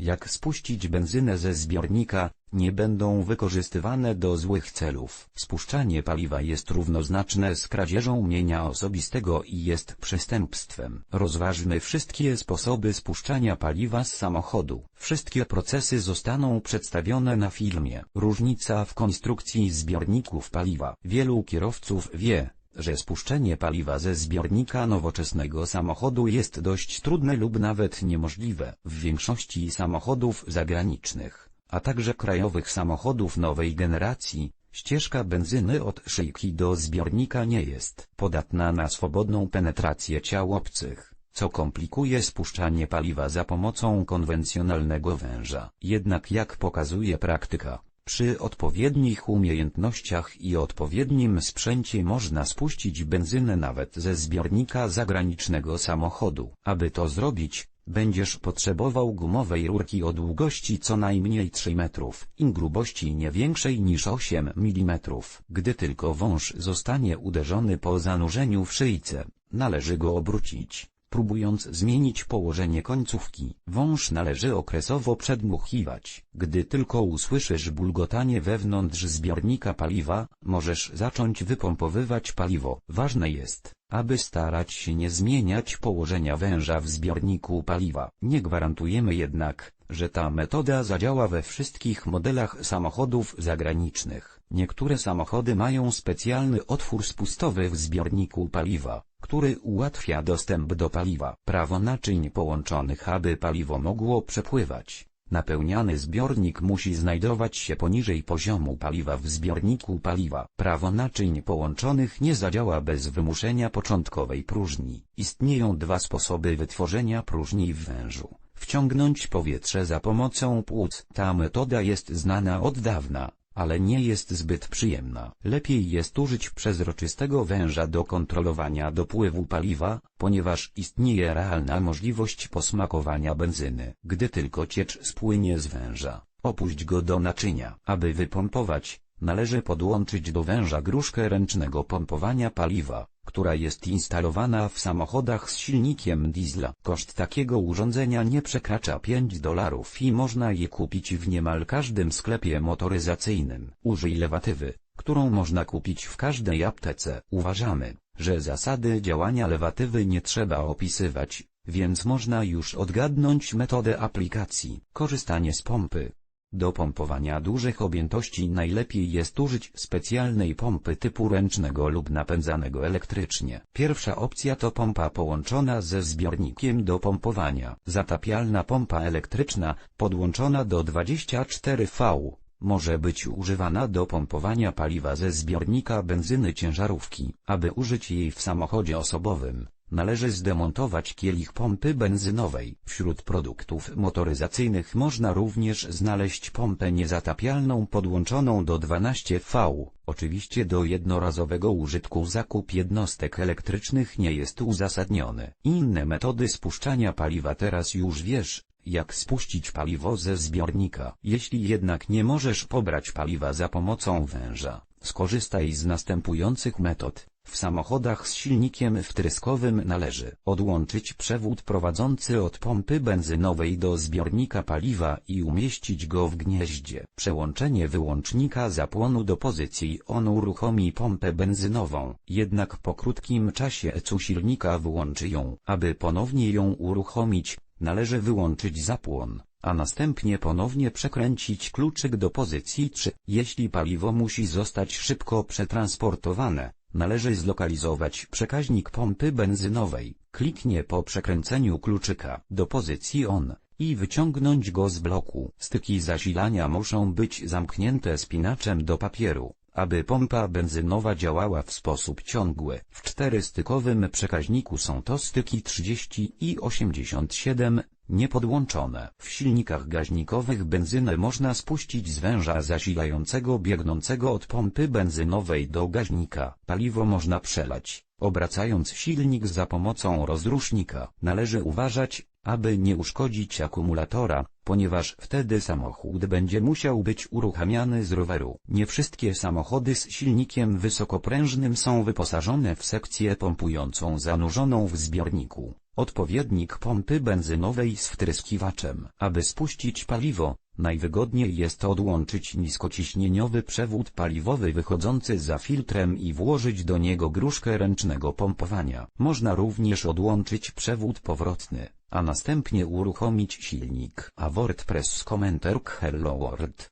jak spuścić benzynę ze zbiornika, nie będą wykorzystywane do złych celów. Spuszczanie paliwa jest równoznaczne z kradzieżą mienia osobistego i jest przestępstwem. Rozważmy wszystkie sposoby spuszczania paliwa z samochodu. Wszystkie procesy zostaną przedstawione na filmie. Różnica w konstrukcji zbiorników paliwa. Wielu kierowców wie, że spuszczenie paliwa ze zbiornika nowoczesnego samochodu jest dość trudne lub nawet niemożliwe. W większości samochodów zagranicznych, a także krajowych samochodów nowej generacji, ścieżka benzyny od szyjki do zbiornika nie jest podatna na swobodną penetrację ciał obcych, co komplikuje spuszczanie paliwa za pomocą konwencjonalnego węża. Jednak jak pokazuje praktyka, przy odpowiednich umiejętnościach i odpowiednim sprzęcie można spuścić benzynę nawet ze zbiornika zagranicznego samochodu. Aby to zrobić, będziesz potrzebował gumowej rurki o długości co najmniej 3 metrów i grubości nie większej niż 8 mm. Gdy tylko wąż zostanie uderzony po zanurzeniu w szyjce, należy go obrócić próbując zmienić położenie końcówki. Wąż należy okresowo przedmuchiwać. Gdy tylko usłyszysz bulgotanie wewnątrz zbiornika paliwa, możesz zacząć wypompowywać paliwo. Ważne jest, aby starać się nie zmieniać położenia węża w zbiorniku paliwa. Nie gwarantujemy jednak, że ta metoda zadziała we wszystkich modelach samochodów zagranicznych. Niektóre samochody mają specjalny otwór spustowy w zbiorniku paliwa, który ułatwia dostęp do paliwa. Prawo naczyń połączonych, aby paliwo mogło przepływać. Napełniany zbiornik musi znajdować się poniżej poziomu paliwa w zbiorniku paliwa. Prawo naczyń połączonych nie zadziała bez wymuszenia początkowej próżni. Istnieją dwa sposoby wytworzenia próżni w wężu. Wciągnąć powietrze za pomocą płuc. Ta metoda jest znana od dawna, ale nie jest zbyt przyjemna. Lepiej jest użyć przezroczystego węża do kontrolowania dopływu paliwa, ponieważ istnieje realna możliwość posmakowania benzyny. Gdy tylko ciecz spłynie z węża, opuść go do naczynia. Aby wypompować, należy podłączyć do węża gruszkę ręcznego pompowania paliwa, która jest instalowana w samochodach z silnikiem diesla. Koszt takiego urządzenia nie przekracza 5 dolarów i można je kupić w niemal każdym sklepie motoryzacyjnym. Użyj lewatywy, którą można kupić w każdej aptece. Uważamy, że zasady działania lewatywy nie trzeba opisywać, więc można już odgadnąć metodę aplikacji. Korzystanie z pompy. Do pompowania dużych objętości najlepiej jest użyć specjalnej pompy typu ręcznego lub napędzanego elektrycznie. Pierwsza opcja to pompa połączona ze zbiornikiem do pompowania. Zatapialna pompa elektryczna, podłączona do 24V, może być używana do pompowania paliwa ze zbiornika benzyny ciężarówki. Aby użyć jej w samochodzie osobowym, należy zdemontować kielich pompy benzynowej. Wśród produktów motoryzacyjnych można również znaleźć pompę niezatapialną podłączoną do 12V. Oczywiście do jednorazowego użytku zakup jednostek elektrycznych nie jest uzasadniony. Inne metody spuszczania paliwa teraz już wiesz, jak spuścić paliwo ze zbiornika. Jeśli jednak nie możesz pobrać paliwa za pomocą węża, skorzystaj z następujących metod. W samochodach z silnikiem wtryskowym należy odłączyć przewód prowadzący od pompy benzynowej do zbiornika paliwa i umieścić go w gnieździe. Przełączenie wyłącznika zapłonu do pozycji on uruchomi pompę benzynową, jednak po krótkim czasie ECU silnika wyłączy ją. Aby ponownie ją uruchomić, należy wyłączyć zapłon a następnie ponownie przekręcić kluczyk do pozycji 3. Jeśli paliwo musi zostać szybko przetransportowane, należy zlokalizować przekaźnik pompy benzynowej, kliknie po przekręceniu kluczyka do pozycji ON i wyciągnąć go z bloku. Styki zasilania muszą być zamknięte spinaczem do papieru, aby pompa benzynowa działała w sposób ciągły. W czterystykowym przekaźniku są to styki 30 i 87 niepodłączone. W silnikach gaźnikowych benzynę można spuścić z węża zasilającego biegnącego od pompy benzynowej do gaźnika. Paliwo można przelać, obracając silnik za pomocą rozrusznika. Należy uważać, aby nie uszkodzić akumulatora, ponieważ wtedy samochód będzie musiał być uruchamiany z roweru. Nie wszystkie samochody z silnikiem wysokoprężnym są wyposażone w sekcję pompującą zanurzoną w zbiorniku. Odpowiednik pompy benzynowej z wtryskiwaczem. Aby spuścić paliwo, najwygodniej jest odłączyć niskociśnieniowy przewód paliwowy wychodzący za filtrem i włożyć do niego gruszkę ręcznego pompowania. Można również odłączyć przewód powrotny, a następnie uruchomić silnik. A WordPress Commenter Hello World